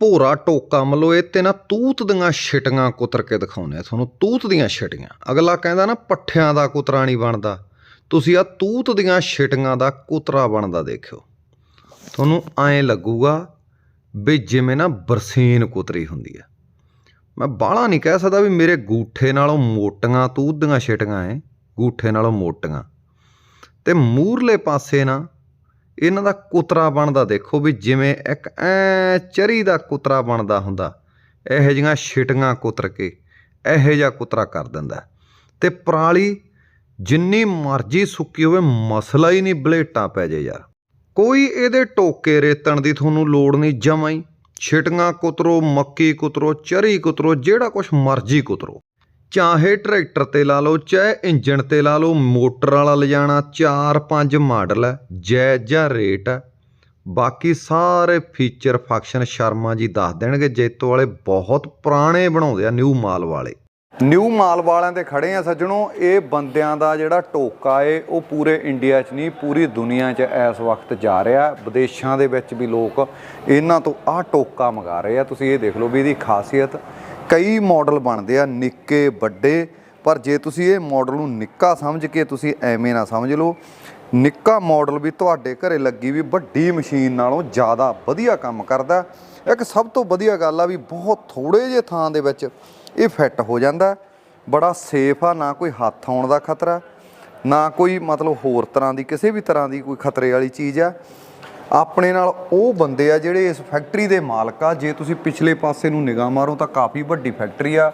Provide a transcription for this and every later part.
ਭੋਰਾ ਟੋਕਾ ਮਲੋ ਇਹ ਤੇ ਨਾ ਤੂਤ ਦੀਆਂ ਛਿਟੀਆਂ ਕੁਤਰ ਕੇ ਦਿਖਾਉਂਦੇ ਆ। ਤੁਹਾਨੂੰ ਤੂਤ ਦੀਆਂ ਛਿਟੀਆਂ। ਅਗਲਾ ਕਹਿੰਦਾ ਨਾ ਪੱਠਿਆਂ ਦਾ ਕੁਤਰਾ ਨਹੀਂ ਬਣਦਾ। ਤੁਸੀਂ ਆ ਤੂਤ ਦੀਆਂ ਛਿਟੀਆਂ ਦਾ ਕੁਤਰਾ ਬਣਦਾ ਦੇਖਿਓ। ਤੁਹਾਨੂੰ ਐਂ ਲੱਗੂਗਾ ਵੀ ਜਿਵੇਂ ਨਾ ਬਰਸੀਨ ਕੁਤਰੀ ਹੁੰਦੀ ਆ। ਮੈਂ ਬਾਹਲਾ ਨਹੀਂ ਕਹਿ ਸਕਦਾ ਵੀ ਮੇਰੇ ਗੂਠੇ ਨਾਲੋਂ ਮੋਟੀਆਂ ਤੂਤ ਦੀਆਂ ਛਿਟੀਆਂ ਐ। ਗੂਠੇ ਨਾਲੋਂ ਮੋਟੀਆਂ। ਤੇ ਮੂਰਲੇ ਪਾਸੇ ਨਾ ਇਹਨਾਂ ਦਾ ਕੁਤਰਾ ਬਣਦਾ ਦੇਖੋ ਵੀ ਜਿਵੇਂ ਇੱਕ ਐ ਚਰੀ ਦਾ ਕੁਤਰਾ ਬਣਦਾ ਹੁੰਦਾ। ਇਹੋ ਜਿਹੀਆਂ ਛਿਟੀਆਂ ਕੁਤਰ ਕੇ ਇਹੋ ਜਿਹਾ ਕੁਤਰਾ ਕਰ ਦਿੰਦਾ। ਤੇ ਪਰਾਲੀ ਜਿੰਨੀ ਮਰਜ਼ੀ ਸੁੱਕੀ ਹੋਵੇ, ਮਸਲਾ ਹੀ ਨਹੀਂ ਬਲੇਟਾਂ ਪੈ ਜੇ ਯਾਰ। ਕੋਈ ਇਹਦੇ ਟੋਕੇ ਰੇਤਣ ਦੀ ਤੁਹਾਨੂੰ ਲੋੜ ਨਹੀਂ, ਜਮਾਂ ਹੀ। ਛਿਟੀਆਂ ਕੁਤਰੋ, ਮੱਕੀ ਕੁਤਰੋ, ਚਰੀ ਕੁਤਰੋ, ਜਿਹੜਾ ਕੁਛ ਮਰਜ਼ੀ ਕੁਤਰੋ। ਚਾਹੇ ਟਰੈਕਟਰ ਤੇ ਲਾ ਲਓ, ਚਾਹੇ ਇੰਜਣ ਤੇ ਲਾ ਲਓ, ਮੋਟਰ ਵਾਲਾ ਲਿਜਾਣਾ 4-5 ਮਾਡਲ ਹੈ, ਜਾਇਜ਼ ਜਾਂ ਰੇਟ ਹੈ। ਬਾਕੀ ਸਾਰੇ ਫੀਚਰ ਫੰਕਸ਼ਨ ਸ਼ਰਮਾ ਜੀ ਦੱਸ ਦੇਣਗੇ, ਜੇਤੋ ਵਾਲੇ ਬਹੁਤ ਪੁਰਾਣੇ ਬਣਾਉਂਦੇ ਆ ਨਿਊ ਮਾਲ ਵਾਲੇ। ਨਿਊ ਮਾਲ ਵਾਲਿਆਂ ਤੇ ਖੜੇ ਆ ਸੱਜਣੋ, ਇਹ ਬੰਦਿਆਂ ਦਾ ਜਿਹੜਾ ਟੋਕਾ ਏ, ਉਹ ਪੂਰੇ ਇੰਡੀਆ 'ਚ ਨਹੀਂ, ਪੂਰੀ ਦੁਨੀਆ 'ਚ ਇਸ ਵਕਤ ਜਾ ਰਿਹਾ। ਵਿਦੇਸ਼ਾਂ ਦੇ ਵਿੱਚ ਵੀ ਲੋਕ ਇਹਨਾਂ ਤੋਂ ਆਹ ਟੋਕਾ ਮੰਗਾ ਰਹੇ ਆ। ਤੁਸੀਂ ਇਹ ਦੇਖ ਲਓ ਵੀ ਇਹਦੀ ਖਾਸੀਅਤ ਕਈ ਮਾਡਲ ਬਣਦੇ ਆ, ਨਿੱਕੇ, ਵੱਡੇ, ਪਰ ਜੇ ਤੁਸੀਂ ਇਹ ਮਾਡਲ ਨੂੰ ਨਿੱਕਾ ਸਮਝ ਕੇ ਤੁਸੀਂ ਐਵੇਂ ਨਾ ਸਮਝ ਲਓ, ਨਿੱਕਾ ਮਾਡਲ ਵੀ ਤੁਹਾਡੇ ਘਰੇ ਲੱਗੀ ਵੀ ਵੱਡੀ ਮਸ਼ੀਨ ਨਾਲੋਂ ਜ਼ਿਆਦਾ ਵਧੀਆ ਕੰਮ ਕਰਦਾ। ਇੱਕ ਸਭ ਤੋਂ ਵਧੀਆ ਗੱਲ ਆ ਵੀ ਬਹੁਤ ਥੋੜੇ ਜਿਹੇ ਥਾਂ ਦੇ ਵਿੱਚ ਇਹ ਫਿੱਟ ਹੋ ਜਾਂਦਾ। ਬੜਾ ਸੇਫ ਆ, ਨਾ ਕੋਈ ਹੱਥ ਆਉਣ ਦਾ ਖਤਰਾ, ਨਾ ਕੋਈ ਮਤਲਬ ਹੋਰ ਤਰ੍ਹਾਂ ਦੀ, ਕਿਸੇ ਵੀ ਤਰ੍ਹਾਂ ਦੀ ਕੋਈ ਖਤਰੇ ਵਾਲੀ ਚੀਜ਼ ਆ। ਆਪਣੇ ਨਾਲ ਉਹ ਬੰਦੇ ਆ ਜਿਹੜੇ ਇਸ ਫੈਕਟਰੀ ਦੇ ਮਾਲਕ ਆ। ਜੇ ਤੁਸੀਂ ਪਿਛਲੇ ਪਾਸੇ ਨੂੰ ਨਿਗਾਹ ਮਾਰੋ ਤਾਂ ਕਾਫੀ ਵੱਡੀ ਫੈਕਟਰੀ ਆ।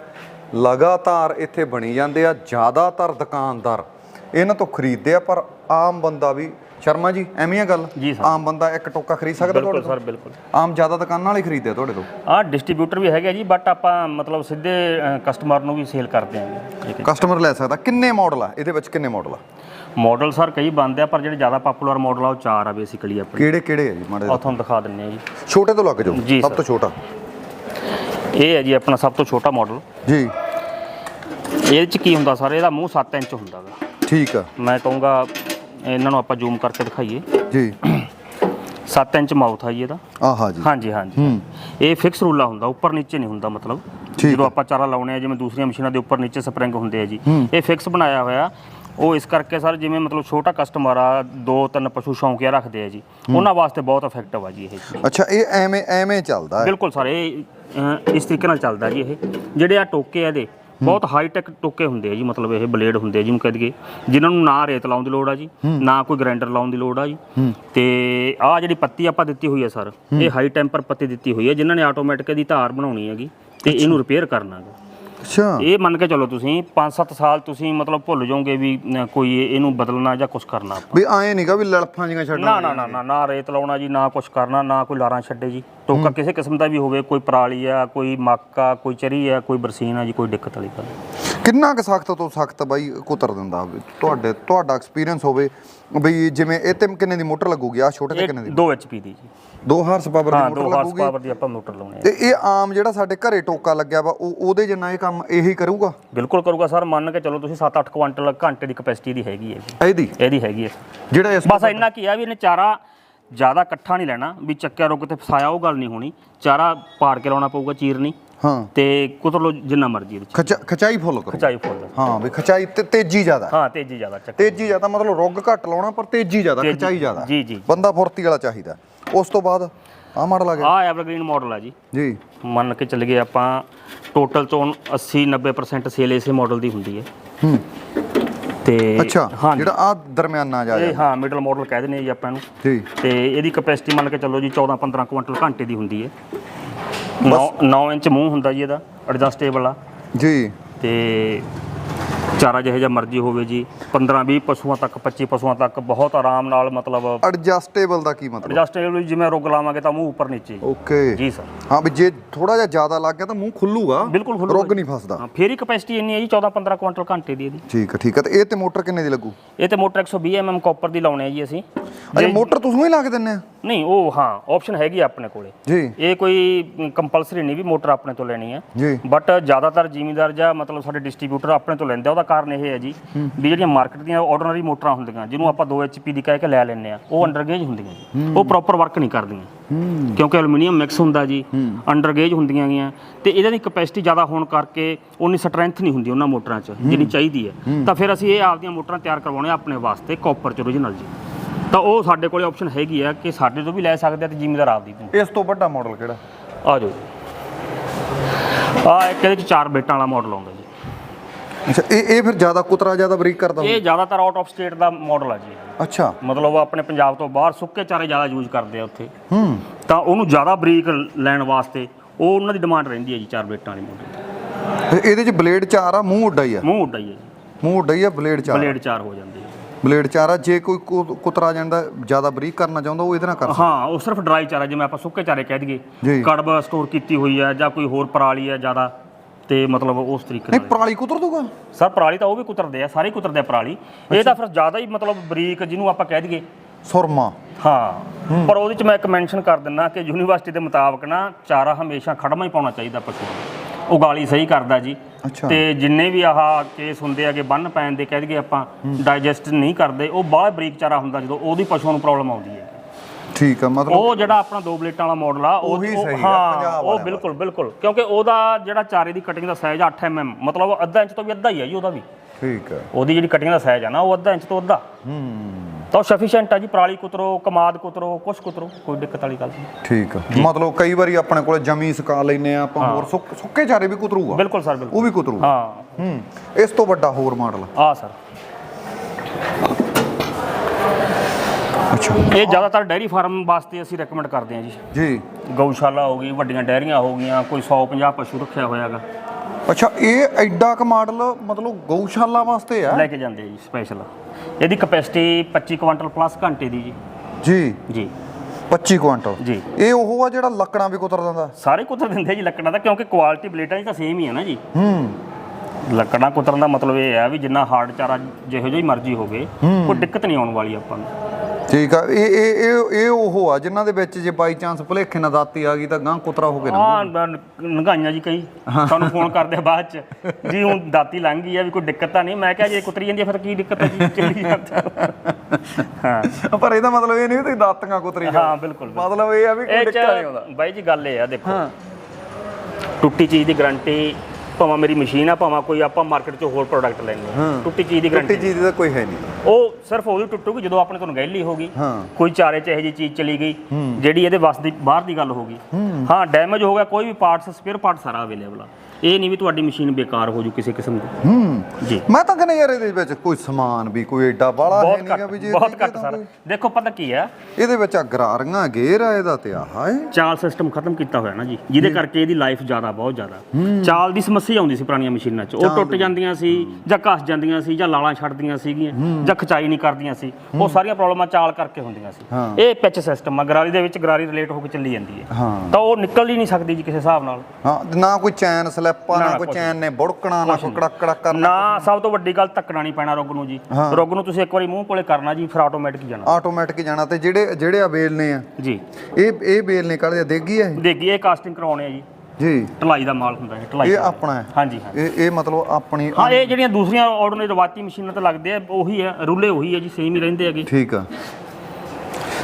ਲਗਾਤਾਰ ਇੱਥੇ ਬਣੀ ਜਾਂਦੇ ਆ ਜ਼ਿਆਦਾਤਰ ਦੁਕਾਨਦਾਰ ਇਹਨਾਂ ਤੋਂ ਖਰੀਦਦੇ ਆ ਪਰ ਆਮ ਬੰਦਾ ਵੀ ਸ਼ਰਮਾ ਜੀ ਐਵੇਂ ਆ ਗੱਲ। ਆਮ ਬੰਦਾ ਇੱਕ ਟੋਕਾ ਖਰੀਦ ਸਕਦਾ ਤੁਹਾਡੇ ਬਿਲਕੁਲ ਤੋਂ? ਸਰ ਬਿਲਕੁਲ। ਆਮ ਜ਼ਿਆਦਾ ਦੁਕਾਨਾਂ ਵਾਲੇ ਖਰੀਦਦੇ ਆ ਤੁਹਾਡੇ ਤੋਂ? ਆਹ ਡਿਸਟ੍ਰੀਬਿਊਟਰ ਵੀ ਹੈਗਾ ਜੀ ਬਟ ਆਪਾਂ ਮਤਲਬ ਸਿੱਧੇ ਕਸਟਮਰ ਨੂੰ ਵੀ ਸੇਲ ਕਰਦੇ ਹੈ ਕਸਟਮਰ ਲੈ ਸਕਦਾ। ਕਿੰਨੇ ਮਾਡਲ ਆ? ਇਹਦੇ ਵਿੱਚ ਕਿੰਨੇ ਮਾਡਲ ਆ? ਮਾਡਲ ਸਰ ਕਈ ਬਣਦੇ ਆ ਪਰ ਜਿਹੜੇ ਜ਼ਿਆਦਾ ਪਪੂਲਰ ਮਾਡਲ ਆ ਉਹ ਚਾਰ ਆ ਬੇਸਿਕਲੀ ਆਪਣੇ। ਕਿਹੜੇ ਕਿਹੜੇ ਆ ਜੀ ਮਾੜੇ ਉਹ ਤੁਹਾਨੂੰ ਦਿਖਾ ਦਿੰਨੇ ਆ ਜੀ। ਛੋਟੇ ਤੋਂ ਲੱਗ ਜਾਓ ਜੀ ਸਭ ਸਰ। ਤੋਂ ਛੋਟਾ। ਇਹ ਹੈ ਜੀ ਆਪਣਾ ਸਭ ਤੋਂ ਛੋਟਾ ਮਾਡਲ ਜੀ। ਇਹਦੇ ਚ ਕੀ ਹੁੰਦਾ ਸਰ ਇਹਦਾ ਮੂੰਹ 7 ਇੰਚ ਹੁੰਦਾ ਗਾ। ਠੀਕ ਆ। ਮੈਂ ਕਹੂੰਗਾ ਇਹਨਾਂ ਨੂੰ ਆਪਾਂ ਜ਼ੂਮ ਕਰਕੇ ਦਿਖਾਈਏ। ਜੀ। 7 ਇੰਚ ਮਾਊਥ ਆ ਜੀ ਇਹਦਾ। ਆਹਾ ਜੀ। ਹਾਂਜੀ ਹਾਂਜੀ। ਹੂੰ। ਇਹ ਫਿਕਸ ਰੂਲਾ ਹੁੰਦਾ ਉੱਪਰ ਨੀਚੇ ਨਹੀਂ ਹੁੰਦਾ ਮਤਲਬ। ਠੀਕ ਜਦੋਂ ਹੈ। ਆਪਾਂ ਚਾਰਾ ਲਾਉਣੇ ਆ ਜਿਵੇਂ ਦੂਸਰੀਆਂ ਮਸ਼ੀਨਾਂ ਦੇ ਉੱਪਰ ਨੀਚੇ ਸਪਰਿੰਗ ਹੁੰਦੇ ਆ ਜੀ। ਇਹ ਫਿਕਸ ਬਣਾਇਆ ਹੋਇਆ ਉਹ ਇਸ ਕਰਕੇ ਸਰ ਜਿਵੇਂ ਮਤਲਬ ਛੋਟਾ ਕਸਟਮਰ ਆ ਦੋ ਤਿੰਨ ਪਸ਼ੂ ਸ਼ੌਂਕੀਆ ਰੱਖਦੇ ਆ ਜੀ ਉਹਨਾਂ ਵਾਸਤੇ ਬਹੁਤ ਇਫੈਕਟਿਵ ਆ ਜੀ ਇਹ। ਅੱਛਾ ਇਹ ਐਵੇਂ ਐਵੇਂ ਚੱਲਦਾ ਹੈ? ਬਿਲਕੁਲ ਸਰ ਇਹ ਅਹ, ਇਸ ਤਰੀਕੇ ਨਾਲ ਚੱਲਦਾ ਜੀ ਇਹ। ਜਿਹੜੇ ਆ ਟੋਕੇ ਆ ਇਹਦੇ ਬਹੁਤ ਹਾਈ ਟੈਕ ਟੋਕੇ ਹੁੰਦੇ ਆ ਜੀ ਮਤਲਬ ਇਹ ਬਲੇਡ ਹੁੰਦੇ ਆ ਜਿਹਨੂੰ ਕਹਿ ਦਈਏ। ਜਿਨ੍ਹਾਂ ਨੂੰ ਨਾ ਰੇਤ ਲਾਉਣ ਦੀ ਲੋੜ ਆ ਜੀ ਨਾ ਕੋਈ ਗ੍ਰਾਈਂਡਰ ਲਾਉਣ ਦੀ ਲੋੜ ਆ ਜੀ। ਤੇ ਆਹ ਜਿਹੜੀ ਪੱਤੀ ਆਪਾਂ ਦਿੱਤੀ ਹੋਈ ਹੈ ਸਰ ਇਹ ਹਾਈ ਟੈਂਪਰ ਪੱਤੀ ਦਿੱਤੀ ਹੋਈ ਹੈ ਜਿਨ੍ਹਾਂ ਨੇ ਆਟੋਮੈਟਿਕ ਦੀ ਧਾਰ ਬਣਾਉਣੀ ਹੈਗੀ ਤੇ ਇਹਨੂੰ ਰਿਪੇਅਰ ਕਰਨਾ ਗਾ ਅੱਛਾ। ਇਹ ਮੰਨ ਕੇ ਚੱਲੋ ਤੁਸੀਂ 5-7 ਸਾਲ ਤੁਸੀਂ ਮਤਲਬ ਭੁੱਲ ਜਾਓਗੇ ਵੀ ਅਹ, ਕੋਈ ਇਹਨੂੰ ਬਦਲਣਾ ਜਾਂ ਕੁਝ ਕਰਨਾ ਵੀ ਆਏ ਨਹੀਂਗਾ ਵੀ ਲੜਫਾਂ ਜੀਆਂ ਛੱਡਣਾ ਨਾ ਨਾ ਨਾ ਨਾ ਨਾ ਰੇਤ ਲਾਉਣਾ ਜੀ ਨਾ ਕੁਝ ਕਰਨਾ ਨਾ ਕੋਈ ਲਾਰਾਂ ਛੱਡੇ ਜੀ। ਟੋਕਾ ਕਿਸੇ ਕਿਸਮ ਦਾ ਵੀ ਹੋਵੇ ਕੋਈ ਪਰਾਲੀ ਆ ਕੋਈ ਮੱਕਾ ਕੋਈ ਚਰੀ ਆ ਕੋਈ ਬਰਸੀਨ ਆ ਜੀ ਕੋਈ ਦਿੱਕਤ ਵਾਲੀ ਗੱਲ ਨਹੀਂ। ਕਿੰਨਾ ਕੁ ਸਖਤ ਤੋਂ ਸਖਤ ਬਾਈ ਕੁਤਰ ਦਿੰਦਾ ਤੁਹਾਡੇ ਤੁਹਾਡਾ ਐਕਸਪੀਰੀਅੰਸ ਹੋਵੇ ਬਈ ਜਿਵੇਂ ਇਹ ਤੇ ਕਿੰਨੇ ਦੀ ਮੋਟਰ ਲੱਗੂਗੀ? ਆ ਛੋਟੇ ਤੇ ਕਿੰਨੇ ਦੀ? 2 HP ਦੀ ਜੀ। 2 ਹਾਰਸ ਪਾਵਰ ਦੀ ਹਾਂ ਮੋਟਰ 2 ਹਾਰਸ ਲੱਗੂਗੀ? ਪਾਵਰ ਦੀ ਆਪਾਂ ਮੋਟਰ ਲਾਉਣੀ ਹੈ। ਤੇ ਇਹ ਆਮ ਜਿਹੜਾ ਸਾਡੇ ਘਰੇ ਟੋਕਾ ਲੱਗਿਆ ਵਾ ਉਹ ਉਹਦੇ ਜਿੰਨਾ ਇਹ ਕੰਮ ਇਹੀ ਕਰੂਗਾ? ਬਿਲਕੁਲ ਕਰੂਗਾ ਸਰ ਮੰਨ ਕੇ ਚੱਲੋ ਤੁਸੀਂ 7-8 ਕੁਆਂਟਲ ਘੰਟੇ ਦੀ ਕਪੈਸਿਟੀ ਦੀ ਹੈਗੀ ਹੈ ਜੀ। ਇਹਦੀ? ਇਹਦੀ ਹੈਗੀ ਹੈ। ਜਿਹੜਾ ਇਸ ਬਸ ਇੰਨਾ ਕੀ ਆ ਵੀ ਇਹਨੇ ਚਾਰਾ ਜ਼ਿਆਦਾ ਇਕੱਠਾ ਨਹੀਂ ਲੈਣਾ ਵੀ ਚੱਕਿਆ ਰੁਕ ਤੇ ਫਸਾਇਆ ਉਹ ਗੱਲ ਨਹੀਂ ਹੋਣੀ। ਚਾਰਾ ਪਾੜ ਕੇ ਲਾਉਣਾ ਪਊਗਾ ਚੀਰ ਨਹੀਂ। ਹਾਂ। ਤੇ ਕੁਤਰ ਲੋ ਜਿੰਨਾ ਮਰਜ਼ੀ ਇਹਦੇ ਚ। ਖਚਾ ਖਚਾਈ ਫੁੱਲ ਕਰੋ। ਖਚਾਈ ਫੁੱਲ ਹਾਂ ਵੀ ਖਚਾਈ ਤੇ ਤੇਜ਼ੀ ਜ਼ਿਆਦਾ। ਹਾਂ ਤੇਜ਼ੀ ਜ਼ਿਆਦਾ ਚੱਕ ਤੇਜ਼ੀ ਜ਼ਿਆਦਾ ਮਤਲਬ ਰੁੱਗ ਘੱਟ ਲਾਉਣਾ ਪਰ ਤੇਜ਼ੀ ਜ਼ਿਆਦਾ ਤੇਜ਼ੀ- ਖਚਾਈ ਜ਼ਿਆਦਾ। ਜੀ, ਜੀ। ਬੰਦਾ ਫੁਰਤੀ ਵਾਲਾ ਚਾਹੀਦਾ। ਉਸ ਤੋਂ ਬਾਅਦ ਆ ਮਾਡਲ ਆ ਗਿਆ। ਆ ਐਵਰਗ੍ਰੀਨ ਮਾਡਲ ਆ ਜੀ। ਜੀ। ਮੰਨ ਕੇ ਚੱਲ ਗਏ ਆਪਾਂ ਟੋਟਲ ਤੋਂ 80 90% ਸੇਲ ਇਸੇ ਮਾਡਲ ਦੀ ਹੁੰਦੀ ਹੈ। ਹੂੰ। ਤੇ ਅੱਛਾ ਹਾਂ ਜਿਹੜਾ ਆ ਦਰਮਿਆਨਾ ਜਾ ਇਹ ਹਾਂ ਮਿਡਲ ਮਾਡਲ ਕਹਿ ਦਿੰਦੇ ਆ ਜੀ ਆਪਾਂ ਨੂੰ ਜੀ। ਤੇ ਇਹਦੀ ਕਪੈਸਿਟੀ ਮੰਨ ਕੇ ਚੱਲੋ ਜੀ 14 15 ਕੁਇੰਟਲ ਘੰਟੇ ਦੀ ਹੁੰਦੀ ਹੈ। 9 9 ਇੰਚ ਮੂੰਹ ਹੁੰਦਾ ਜੀ ਇਹਦਾ ਐਡਜਸਟੇਬਲ ਆ। ਜੀ। ਤੇ ਚਾਰਾ ਜਿਹੇ ਜਿਹਾ ਮਰਜ਼ੀ ਹੋਵੇ ਜੀ 15 20 ਪਸ਼ੂਆਂ ਤੱਕ 25 ਪਸ਼ੂਆਂ ਤੱਕ ਬਹੁਤ ਆਰਾਮ ਨਾਲ ਮਤਲਬ ਐਡਜਸਟੇਬਲ ਦਾ ਕੀ ਮਤਲਬ? ਐਡਜਸਟੇਬਲ ਜਿਵੇਂ ਰੁੱਗ ਲਾਵਾਂਗੇ ਤਾਂ ਮੂੰਹ ਉੱਪਰ ਨੀਚੇ। ਓਕੇ ਜੀ ਸਰ। ਹਾਂ ਵੀ ਜੇ ਥੋੜਾ ਜਿਹਾ ਜ਼ਿਆਦਾ ਲੱਗ ਗਿਆ ਤਾਂ ਮੂੰਹ ਖੁੱਲੂਗਾ। ਬਿਲਕੁਲ ਖੁੱਲੂਗਾ। ਰੁੱਗ ਨਹੀਂ ਫਸਦਾ। ਹਾਂ ਫੇਰ ਹੀ ਕਪੈਸਿਟੀ ਇੰਨੀ ਹੈ ਜੀ 14 15 ਕੁਇੰਟਲ ਘੰਟੇ ਦੀ ਇਹਦੀ ਠੀਕ ਹੈ ਠੀਕ ਹੈ। ਤੇ ਇਹ ਤੇ ਮੋਟਰ ਕਿੰਨੇ ਦੀ ਲੱਗੂ? ਇਹ ਤੇ ਮੋਟਰ 120 mm ਕਾਪਰ ਦੀ ਲਾਉਣੇ ਆ ਜੀ ਅਸੀਂ। ਅਜੇ ਮੋਟਰ ਤੁਸੀਂ ਹੀ ਲਾ ਕੇ ਦਿੰਨੇ ਆ? ਨਹੀਂ ਉਹ ਹਾਂ ਆਪਸ਼ਨ ਹੈਗੀ ਆਪਣੇ ਕੋਲੇ। ਜੀ। ਇਹ ਕੋਈ ਕੰਪਲਸਰੀ ਨਹੀਂ ਵੀ ਮੋਟਰ ਆਪਣੇ ਤੋਂ ਲੈਣੀ ਹੈ। ਜੀ। ਬਟ ਜ਼ਿਆਦਾਤਰ ਜ਼ਿਮੀਦਾਰ ਜਾਂ ਮਤਲਬ ਸਾਡੇ ਡਿਸਟ੍ਰੀਬਿਊਟਰ ਆਪਣੇ ਤੋਂ ਲੈਂਦੇ ਆ ਉਹਦਾ ਕਾਰਨ ਇਹ ਹੈ ਜੀ ਵੀ ਜਿਹੜੀਆਂ ਮਾਰਕੀਟ ਦੀਆਂ ਆਰਡੀਨਰੀ ਮੋਟਰਾਂ ਹੁੰਦੀਆਂ ਜਿਹਨੂੰ ਆਪਾਂ 2 ਐਚਪੀ ਦੀ ਕਹਿ ਕੇ ਲੈ ਲੈਂਦੇ ਆ ਉਹ ਅੰਡਰਗੇਜ ਹੁੰਦੀਆਂ ਜੀ। ਉਹ ਪ੍ਰੋਪਰ ਵਰਕ ਨਹੀਂ ਕਰਦੀਆਂ। ਕਿਉਂਕਿ ਐਲੂਮੀਨੀਅਮ ਮਿਕਸ ਹੁੰਦਾ ਜੀ ਅੰਡਰਗੇਜ ਹੁੰਦੀਆਂ ਗੀਆਂ। ਤੇ ਇਹਨਾਂ ਦੀ ਕਪੈਸਿਟੀ ਜ਼ਿਆਦਾ ਹੋਣ ਕਰਕੇ ਉਨੀ ਸਟਰੈਂਥ ਨਹੀਂ ਹੁੰਦੀ ਉਹਨਾਂ ਮੋਟਰਾਂ 'ਚ ਜਿੰਨੀ ਚਾਹੀਦੀ ਹੈ। ਤਾਂ ਫਿਰ ਅਸੀਂ ਇਹ ਆਪਦੀਆਂ ਮੋਟਰਾਂ ਤਿਆਰ ਕਰਵਾਉਣੇ ਆ ਆਪਣੇ ਵਾਸਤੇ ਕਾਪਰ 'ਚ origignal ਜੀ। ਤਾਂ ਉਹ ਸਾਡੇ ਕੋਲੇ ਆਪਸ਼ਨ ਹੈਗੀ ਆ ਕਿ ਸਾਡੇ ਤੋਂ ਵੀ ਲੈ ਸਕਦੇ ਆ ਤੇ ਜ਼ਿਮੀਦਾਰ ਆਪਦੀ ਵੀ ਇਸ ਤੋਂ ਵੱਡਾ ਮਾਡਲ ਕਿਹੜਾ? ਆ ਜਾਓ ਆ ਇੱਕ ਇਹਦੇ 'ਚ ਚਾਰ ਬੇਟਾਂ ਵਾਲਾ ਮਾਡਲ ਆਉਂਦਾ ਜੀ। ਅੱਛਾ ਇਹ ਇਹ ਫਿਰ ਜ਼ਿਆਦਾ ਕੁਤਰਾ ਜ਼ਿਆਦਾ ਬਰੀਕ ਕਰਦਾ ਇਹ ਜ਼ਿਆਦਾਤਰ ਆਊਟ ਆਫ ਸਟੇਟ ਦਾ ਮਾਡਲ ਆ ਜੀ ਅੱਛਾ। ਮਤਲਬ ਆਪਣੇ ਪੰਜਾਬ ਤੋਂ ਬਾਹਰ ਸੁੱਕੇ ਚਾਰੇ ਜ਼ਿਆਦਾ ਯੂਜ਼ ਕਰਦੇ ਆ ਉੱਥੇ। ਹੂੰ। ਤਾਂ ਉਹਨੂੰ ਜ਼ਿਆਦਾ ਬਰੀਕ ਲੈਣ ਵਾਸਤੇ ਉਹ ਉਹਨਾਂ ਦੀ ਡਿਮਾਂਡ ਰਹਿੰਦੀ ਹੈ ਜੀ ਚਾਰ ਬੇਟਾਂ ਵਾਲੀ ਮਾਡਲ ਤੇ ਇਹਦੇ ਚ ਬਲੇਡ ਚਾਰ ਆ ਮੂੰਹ ਉੱਡਾ ਹੀ ਆ? ਮੂੰਹ ਉੱਡਾ ਹੀ ਹੈ ਜੀ। ਮੂੰਹ ਉੱਡਾ ਹੀ ਆ ਬਲੇਡ ਚਾਰ? ਬਲੇਡ ਚਾਰ ਹੋ ਜਾਂਦੇ ਆ। ਬਲੇਡ ਚਾਰ ਆ ਜੇ ਕੋਈ ਕੁ- ਕੁਤਰਾ ਜਾਂਦਾ ਜ਼ਿਆਦਾ ਬਰੀਕ ਕਰਨਾ ਚਾਹੁੰਦਾ ਉਹ ਇਹਦੇ ਨਾਲ ਕਰ ਸਕਦਾ। ਹਾਂ ਉਹ ਸਿਰਫ ਡਰਾਈ ਚਾਰਾ ਜਿਵੇਂ ਆਪਾਂ ਸੁੱਕੇ ਚਾਰੇ ਕਹਿ ਦਈਏ। ਜੀ। ਕੜਬ ਸਟੋਰ ਕੀਤੀ ਹੋਈ ਹੈ ਜਾਂ ਕੋਈ ਹੋਰ ਪਰਾਲੀ ਹੈ ਜ਼ਿਆਦਾ ਤੇ ਮਤਲਬ ਉਸ ਤਰੀਕੇ ਨਹੀਂ ਨਾਲ। ਪਰਾਲੀ ਕੁਤਰ ਦੂਗਾ ਸਰ ਪਰਾਲੀ ਤਾਂ ਉਹ ਵੀ ਕੁਤਰਦੇ ਆ ਸਾਰੇ ਹੀ ਕੁਤਰਦੇ ਆ ਪਰਾਲੀ। ਇਹ ਤਾਂ ਫਿਰ ਜ਼ਿਆਦਾ ਹੀ ਮਤਲਬ ਬਰੀਕ ਜਿਹਨੂੰ ਆਪਾਂ ਕਹਿ ਦਈਏ। ਸੁਰਮਾ। ਹਾਂ। ਪਰ ਉਹਦੇ ਚ ਮੈਂ ਇੱਕ ਮੈਂਸ਼ਨ ਕਰ ਦਿੰਦਾ ਕਿ ਯੂਨੀਵਰਸਿਟੀ ਦੇ ਮੁਤਾਬਕ ਨਾ ਚਾਰਾ ਹਮੇਸ਼ਾ ਖੜਮਾ ਹੀ ਪਾਉਣਾ ਚਾਹੀਦਾ ਪਸ਼ੂ ਨੂੰ। ਉਗਾਲੀ ਸਹੀ ਕਰਦਾ ਜੀ। ਅੱਛਾ। ਤੇ ਜਿੰਨੇ ਵੀ ਆਹ ਕੇਸ ਹੁੰਦੇ ਆਗੇ ਬੰਨ ਪੈਣ ਦੇ ਕਹਿ ਦਈਏ ਆਪਾਂ ਡਾਈਜੈਸਟ ਨਹੀਂ ਕਰਦੇ ਉਹ ਬਾਹਲਾ ਬਰੀਕ ਚਾਰਾ ਹੁੰਦਾ ਜਦੋਂ ਉਹਦੀ ਪਸ਼ੂਆਂ ਨੂੰ ਪ੍ਰੋਬਲਮ ਆਉਂਦੀ ਹੈ। ਠੀਕ ਆ ਮਤਲਬ ਉਹ ਜਿਹੜਾ ਆਪਣਾ ਦੋ ਪਲੇਟਾਂ ਵਾਲਾ ਮਾਡਲ ਆ ਉਹ ਉਹੀ ਸਹੀ ਆ, ਹਾਂ ਪੰਜਾਬ ਉਹ ਵਾਲਾ ਬਿਲਕੁਲ ਬਿਲਕੁਲ। ਕਿਉਂਕਿ ਉਹਦਾ ਜਿਹੜਾ ਚਾਰੇ ਦੀ ਕਟਿੰਗ ਦਾ ਸਾਈਜ਼ 8 mm ਮਤਲਬ ਅੱਧਾ ਇੰਚ ਤੋਂ ਵੀ ਅੱਧਾ ਹੀ ਹੈ ਜੀ ਉਹਦਾ ਵੀ। ਠੀਕ ਆ। ਉਹਦੀ ਜਿਹੜੀ ਕਟਿੰਗ ਦਾ ਸਾਈਜ਼ ਆ ਨਾ ਉਹ ਅੱਧਾ ਇੰਚ ਤੋਂ ਅੱਧਾ। ਹੂੰ। ਤਾਂ ਉਹ ਸਫੀਸ਼ੀਐਂਟ ਆ ਜੀ ਪਰਾਲੀ ਕੁਤਰੋ ਕਮਾਦ ਕੁਤਰੋ ਕੁਛ ਕੁਤਰੋ ਕੋਈ ਦਿੱਕਤ ਵਾਲੀ ਗੱਲ ਨਹੀਂ। ਠੀਕ ਆ। ਮਤਲਬ ਕਈ ਵਾਰੀ ਆਪਣੇ ਕੋਲੇ ਜਮੀ ਸਕਾ ਲੈਨੇ ਆ ਆਪਾਂ ਹੋਰ ਸੁੱਕ- ਸੁੱਕੇ ਚਾਰੇ ਵੀ ਕੁਤਰੂਗਾ। ਬਿਲਕੁਲ ਸਰ ਬਿਲਕੁਲ। ਉਹ ਵੀ ਕੁਤਰੂ। ਹਾਂ। ਹੂੰ। ਇਸ ਤੋਂ ਵੱਡਾ ਹੋਰ ਮਾਡਲ ਆ। ਸਰ। ਅੱਛਾ। ਇਹ ਜ਼ਿਆਦਾਤਰ ਡੈਰੀ ਫਾਰਮ ਵਾਸਤੇ ਅਸੀਂ ਰეკਮੈਂਡ ਕਰਦੇ ਹਾਂ ਜੀ। ਜੀ। ਗਊਸ਼ਾਲਾ ਹੋ ਗਈ ਵੱਡੀਆਂ ਡੈਰੀਆਂ ਹੋ ਗਈਆਂ ਕੋਈ 150 ਪਸ਼ੂ ਰੱਖਿਆ ਹੋਇਆਗਾ ਅੱਛਾ ਇਹ ਐਡਾ ਕ ਮਾਡਲ ਮਤਲਬ ਗਊਸ਼ਾਲਾ ਵਾਸਤੇ ਆ? ਲੈ ਕੇ ਜਾਂਦੇ ਆ ਜੀ ਸਪੈਸ਼ਲ ਇਹਦੀ ਕਪੈਸਿਟੀ 25 ਕੁਇੰਟਲ ਪਲੱਸ ਘੰਟੇ ਦੀ ਜੀ। ਜੀ। ਜੀ। 25 ਕੁਇੰਟਲ। ਜੀ। ਇਹ ਉਹ ਆ ਜਿਹੜਾ ਲੱਕੜਾਂ ਵੀ ਕੁਤਰ ਦਿੰਦਾ? ਸਾਰੇ ਕੁਤਰ ਦਿੰਦੇ ਜੀ ਲੱਕੜਾਂ ਦਾ ਕਿਉਂਕਿ ਕੁਆਲਿਟੀ ਬਲੇਟਾਂ ਦੀ ਤਾਂ ਸੇਮ ਹੀ ਹੈ ਨਾ ਜੀ। ਹੂੰ। ਲੱਕੜਾਂ ਕੁਤਰਨ ਦਾ ਮਤਲਬ ਇਹ ਹੈ ਵੀ ਜਿੰਨਾ ਹਾਰਡ ਚਾਰਾ ਜਿਹੋ ਜਿਹੀ ਮਰਜ਼ੀ ਹੋਵੇ ਕੋਈ ਦਿੱਕਤ ਨਹੀਂ ਆਉਣ ਵਾਲੀ ਆਪਾਂ ਨੂੰ। ਠੀਕ ਆ ਇਹ ਇਹ ਇਹ ਇਹ ਉਹ ਆ ਜਿਨ੍ਹਾਂ ਦੇ ਵਿੱਚ ਜੇ ਬਾਈ ਚਾਂਸ ਭੁਲੇਖੇ ਨਾਲ ਦਾਤੀ ਆ ਗਈ ਤਾਂ ਗਾਂ ਕੁਤਰਾ ਹੋ ਕੇ ਨਾ ਹਾਂ ਨੰਗਾਈਆਂ ਜੀ ਕਈ। ਸਾਨੂੰ ਫੋਨ ਕਰਦੇ ਬਾਅਦ ਚ। ਜੀ ਹੁਣ ਦਾਤੀ ਲੰਘ ਗਈ ਆ ਵੀ ਕੋਈ ਦਿੱਕਤ ਤਾਂ ਨਹੀਂ। ਮੈਂ ਕਿਹਾ ਜੇ ਕੁਤਰੀ ਜਾਂਦੀ ਫਿਰ ਕੀ ਦਿੱਕਤ ਹੈ ਜੀ? ਚੱਲੀ ਜਾਂਦਾ ਹਾਂ। ਪਰ ਇਹਦਾ ਮਤਲਬ ਇਹ ਨਹੀਂ ਵੀ ਤੁਸੀਂ ਦਾਤੀਆਂ ਕੁਤਰੀ ਜਾਓ। ਹਾਂ ਬਿਲਕੁਲ। ਮਤਲਬ ਇਹ ਆ ਵੀ ਕੋਈ ਦਿੱਕਤ ਨਹੀਂ ਆਉਂਦਾ। ਬਾਈ ਜੀ ਗੱਲ ਇਹ ਆ ਦੇਖੋ। ਟੁੱਟੀ ਚੀਜ਼ ਦੀ ਗਾਰੰਟੀ ਭਾਵੇਂ ਮੇਰੀ ਮਸ਼ੀਨ ਆ ਭਾਵੇਂ ਕੋਈ ਆਪਾਂ ਮਾਰਕੀਟ 'ਚੋਂ ਹੋਰ ਪ੍ਰੋਡਕਟ ਲੈਣੀ ਆ ਟੁੱਟੀ ਚੀਜ਼ ਦੀ ਟੁੱਟੀ ਗਾਰੰਟੀ ਚੀਜ਼ ਦਾ ਕੋਈ ਹੈ ਨਹੀਂ। ਉਹ ਸਿਰਫ ਉਹਦੀ ਟੁੱਟੂਗੀ ਜਦੋਂ ਆਪਣੇ ਤੋਂ ਨਗੈਲੀ ਹੋਗੀ। ਕੋਈ ਚਾਰੇ ਚ ਇਹੋ ਜਿਹੀ ਚੀਜ਼ ਚਲੀ ਗਈ ਜਿਹੜੀ ਇਹਦੇ ਵੱਸ ਦੀ ਬਾਹਰ ਦੀ ਗੱਲ ਹੋਗੀ ਹਾਂ। ਡੈਮੇਜ ਹੋ ਗਿਆ ਕੋਈ ਵੀ ਪਾਰਟਸ ਸਪੇਅਰ ਪਾਰਟ ਸਾਰਾ ਅਵੇਲੇਬਲ ਆ। ਇਹ ਨਹੀਂ ਵੀ ਤੁਹਾਡੀ ਮਸ਼ੀਨ ਬੇਕਾਰ ਹੋ ਜੂ ਕਿਸੇ ਕਿਸਮ ਦੀ। ਹੂੰ। ਜੀ। ਮੈਂ ਤਾਂ ਕਹਿੰਦਾ ਯਾਰ ਇਹਦੇ ਵਿੱਚ ਕੋਈ ਸਮਾਨ ਵੀ ਕੋਈ ਐਡਾ ਬਾਲਾ ਹੈ ਬਹੁਤ ਨਹੀਂਗਾ ਵੀ ਘੱਟ ਜੇ ਬਹੁਤ ਘੱਟ ਸਰ। ਦੇਖੋ ਪਤਾ ਕੀ ਹੈ ਇਹਦੇ ਵਿੱਚ ਆ ਗਰਾਰੀਆਂ ਗੇਰ ਆ ਇਹਦਾ ਤੇ ਆ ਹਾਏ ਚਾਲ ਸਿਸਟਮ ਖਤਮ ਕੀਤਾ ਹੋਇਆ ਨਾ ਜੀ। ਜਿਹਦੇ ਕਰਕੇ ਇਹਦੀ ਲਾਈਫ ਜ਼ਿਆਦਾ ਬਹੁਤ ਜ਼ਿਆਦਾ। ਚਾਲ ਦੀ ਸਮੱਸਿਆ ਆਉਂਦੀ ਸੀ ਪੁਰਾਣੀਆਂ ਮਸ਼ੀਨਾਂ 'ਚ। ਉਹ ਟੁੱਟ ਜਾਂਦੀਆਂ ਸੀ ਜਾਂ ਘਸ ਜਾਂਦੀਆਂ ਸੀ ਜਾਂ ਲਾਲਾਂ ਛੱਡਦੀਆਂ ਸੀਗੀਆਂ ਜਾਂ ਖਚਾਈ ਨਹੀਂ ਕਰਦੀਆਂ ਸੀ। ਉਹ ਸਾਰੀਆਂ ਪ੍ਰੋਬਲਮਾਂ ਚਾਲ ਕਰਕੇ ਹੁੰਦੀਆਂ ਸੀ। ਹਾਂ। ਇਹ ਪਿਚ ਸਿਸਟਮ ਆ। ਗਰਾਰੀ ਦੇ ਵਿੱਚ ਗਰਾਰੀ ਰਿਲੇਟ ਹੋ ਕੇ ਚੱਲੀ ਜਾਂਦੀ ਹੈ। ਹਾਂ। ਤਾਂ ਉਹ ਨਿਕਲ ਹੀ ਨਹੀਂ ਸਕਦੀ ਜੀ ਕਿਸੇ ਹਿਸਾਬ ਨਾਲ। ਹਾਂ ਨਾ ਕੋਈ ਚੈਨ ਸਲਿੱਪ ਆ ਨਾ, ਕੋਈ ਚੈਨ ਨੇ ਬੁੜਕਣਾ ਨਾ ਕੋਈ ਕੜਕ ਕੜਕ ਕਰਨਾ ਨਾ ਸਭ ਤੋਂ ਵੱਡੀ ਗੱਲ ਧੱਕਣਾ ਨਹੀਂ ਪੈਣਾ ਰੁੱਗ ਨੂੰ ਜੀ। ਰੁੱਗ ਨੂੰ ਤੁਸੀਂ ਇੱਕ ਵਾਰੀ ਮੂੰਹ ਕੋਲੇ ਕਰਨਾ ਜੀ ਫਿਰ ਆਟੋਮੈਟਿਕ ਜਾਣਾ। ਆਟੋਮੈਟਿਕ ਜਾਣਾ ਤੇ ਜਿਹੜੇ ਜਿਹੜੇ ਆ ਬੇਲ ਨੇ ਆ ਜੀ। ਇਹ ਇਹ ਬੇਲ ਨੇ ਕੱਢਦੇ ਦੇਗੀ ਆ ਇਹ? ਇਹ ਕਾਸਟਿੰਗ ਕਰਾਉਣੇ ਆ ਜੀ। ਜੀ। ਢਲਾਈ ਦਾ ਮਾਲ ਹੁੰਦਾ ਹੈ ਢਲਾਈ ਇਹ। ਆਪਣਾ ਹੈ? ਹਾਂਜੀ ਹਾਂ ਇਹ ਇਹ ਮਤਲਬ ਆਪਣੀ ਹਾਂ ਇਹ ਜਿਹੜੀਆਂ ਦੂਸਰੀਆਂ ਆਰਡੀਨਰੀ ਰਵਾਤੀ ਮਸ਼ੀਨਾਂ ਤੇ ਲੱਗਦੇ ਆ ਉਹੀ ਹੈ ਰੂਲੇ ਉਹੀ ਹੈ ਜੀ ਸੇਮ ਹੀ ਰਹਿੰਦੇ ਹੈਗੇ। ਠੀਕ ਆ।